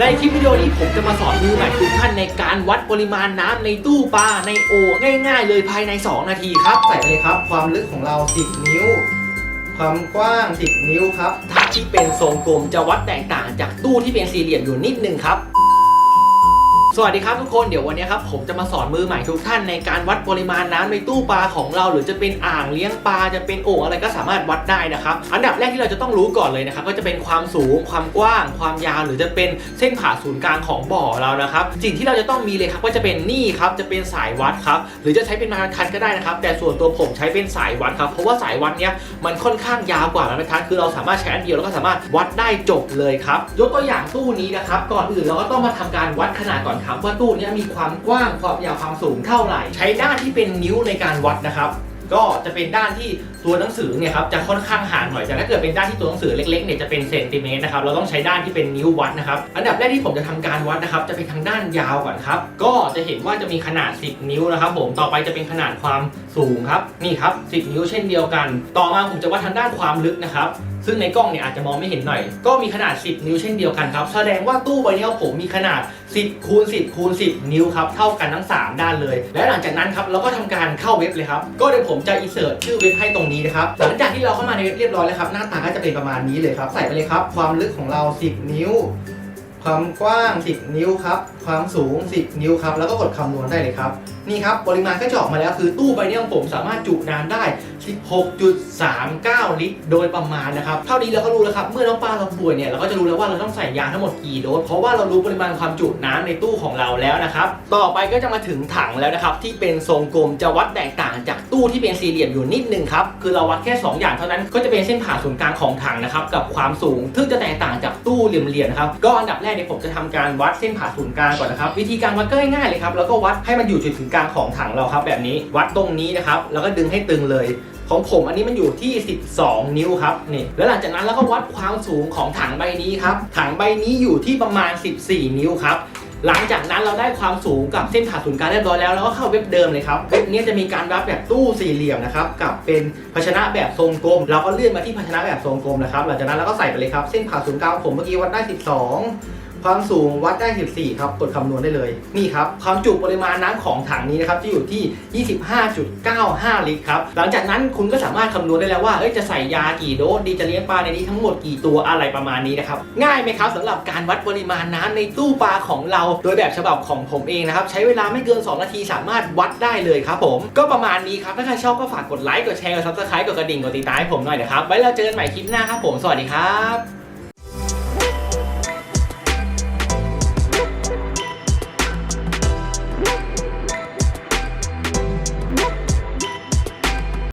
ในคลิปวิดีโอนี้ผมจะมาสอนมือใหม่ทุกท่านในการวัดปริมาณน้ำในตู้ปลาในโอ่งง่ายๆ เลยภายใน 2 นาทีครับ ใส่ไปเลยครับ ความลึกของเรา 10 นิ้ว ความกว้าง 10 นิ้วครับ ถ้าที่เป็นทรงกลมจะวัดแตกต่างจากตู้ที่เป็นสี่เหลี่ยมอยู่นิดนึงครับ สวัสดีครับทุกคนเดี๋ยววันนี้ครับผมจะมาสอนมือใหม่ทุกท่านในการวัดปริมาณน้ำในตู้ปลาของเรา หรือจะเป็นอ่างเลี้ยงปลาจะเป็นโอ่งอะไรก็สามารถวัดได้นะครับอันดับแรกที่เราจะต้องรู้ก่อนเลยนะครับก็จะเป็นความสูง ความกว้าง ความยาวหรือจะเป็นเส้นผ่าศูนย์กลางของบ่อเรานะครับสิ่งที่เราจะต้องมีเลยครับก็จะเป็นนี่ครับจะเป็นสายวัดครับหรือจะใช้เป็นไม้บรรทัดก็ได้นะครับ แต่ส่วนตัวผมใช้เป็นสายวัดครับเพราะว่าสายวัดเนี้ยมันค่อนข้างยาวกว่าไม้บรรทัดคือเราสามารถใช้อันเดียวแล้วก็สามารถวัดได้จบเลยครับยกตัวอย่างตู้นี้นะครับก่อนอื่นเราก็ต้องมาทำการวัดขนาดก่อนครับว่าตู้นี้มีความกว้างความยาวความสูงเท่าไหร่ ใช้ด้านที่เป็นนิ้วในการวัดนะครับ ก็จะเป็นด้านที่ตัวหนังสือเนี่ยครับจะค่อนข้างห่างหน่อยแต่ถ้าเกิดเป็นด้านที่ตัวหนังสือเล็กๆเนี่ยจะเป็นเซนติเมตรนะครับเราต้องใช้ด้านที่เป็นนิ้ววัดนะครับอันดับแรกที่ผมจะทำการวัดนะครับ จะเป็นทางด้านยาวก่อนครับ ก็จะเห็นว่าจะมีขนาด 10 นิ้วนะครับ ผมต่อไปจะเป็นขนาดความสูงครับนี่ครับ 10 นิ้วเช่นเดียวกัน ต่อมาผมจะวัดทางด้านความลึกนะครับ ซึ่งในกล้องเนี่ยอาจจะมองไม่เห็นหน่อย ก็มีขนาด 10 นิ้วเช่นเดียวกันครับ แสดงว่าตู้ใบนี้ของผมมีขนาด 10คูณ10คูณ10 นิ้วครับ เท่ากันทั้ง 3 ด้านเลย และหลังจากนั้นครับเราก็ทำการเข้าเว็บเลยครับ ก็เดี๋ยวผมจะอินเสิร์ตชื่อเว็บให้ตรงนี้นะครับ หลังจากที่เราเข้ามาในเว็บเรียบร้อยแล้วครับ หน้าตาก็จะเป็นประมาณนี้เลยครับ ใส่ไปเลยครับ ความลึกของเรา 10 นิ้ว ความกว้าง 10 นิ้วครับ ความสูง 10 นิ้วครับ แล้วก็กดคำนวณได้เลยครับ นี่ครับ ปริมาณก็จะออกมาแล้วคือตู้ใบนี้ของผมสามารถจุน้ำได้ 16.39 ลิตร โดยประมาณนะครับ เท่านี้เราก็รู้แล้วครับ เมื่อน้องปลาเราป่วยเนี่ย เราก็จะรู้แล้วว่าเราต้องใส่ยาทั้งหมดกี่โดส เพราะว่าเรารู้ปริมาณความจุน้ำในตู้ของเราแล้วนะครับ ต่อไปก็จะมาถึงถังแล้วนะครับ ที่เป็นทรงกลมจะวัดแตกต่างจากตู้ที่เป็นสี่เหลี่ยมอยู่นิดนึงครับ คือเราวัดแค่ 2 อย่างเท่านั้น ก็จะเป็นเส้นผ่าศูนย์กลางของถังนะครับ กับความสูง ซึ่งจะแตกต่างจากตู้เหลี่ยมๆนะครับ ก็อันดับแรกเนี่ยผมจะทำการวัดเส้นผ่าศูนย์กลางก่อนนะครับ วิธีการวัดก็ง่ายๆเลยครับแล้วก็วัดให้มันอยู่จุดศูนย์กลางของถังเราครับ แบบนี้วัดตรงนี้นะครับแล้วก็ดึงให้ตึงเลยของผมอันนี้มันอยู่ที่ 12 นิ้วครับนี่แล้วหลังจากนั้นเราก็วัดความสูงของถังใบนี้ครับถังใบนี้อยู่ที่ประมาณ 14 นิ้วครับ หลังจากนั้นเราได้ความสูงกับเส้นผ่าศูนย์กลางเรียบร้อยแล้วเราก็เข้าเว็บเดิมเลยครับเว็บนี้จะมีการรับแบบตู้สี่เหลี่ยมนะครับกับเป็นภาชนะแบบทรงกลม เราก็เลื่อนมาที่ภาชนะแบบทรงกลมนะครับหลังจากนั้นเราก็ใส่ไปเลยครับเส้นผ่าศูนย์กลางของผมเมื่อกี้วัดได้ 12 ความสูงวัดได้ 14 ครับ กดคำนวณได้เลย นี่ครับ ความจุปริมาณน้ำของถังนี้นะครับ จะอยู่ที่ 25.95 ลิตรครับ หลังจากนั้นคุณก็สามารถคำนวณได้แล้วว่า เอ้ย จะใส่ยากี่โดส ดีจะเลี้ยงปลาในนี้ทั้งหมดกี่ตัวอะไรประมาณนี้นะครับ ง่ายไหมครับสำหรับการวัดปริมาณน้ำในตู้ปลาของเรา โดยแบบฉบับของผมเองนะครับ ใช้เวลาไม่เกิน 2 นาทีสามารถวัดได้เลยครับผม ก็ประมาณนี้ครับ ถ้าใครชอบก็ฝากกดไลค์ กดแชร์ กดซับสไครต์กดกระดิ่ง กดติดตามให้ผมหน่อยนะครับ ไว้เราเจอกันใหม่คลิปหน้าครับผม สวัสดีครับ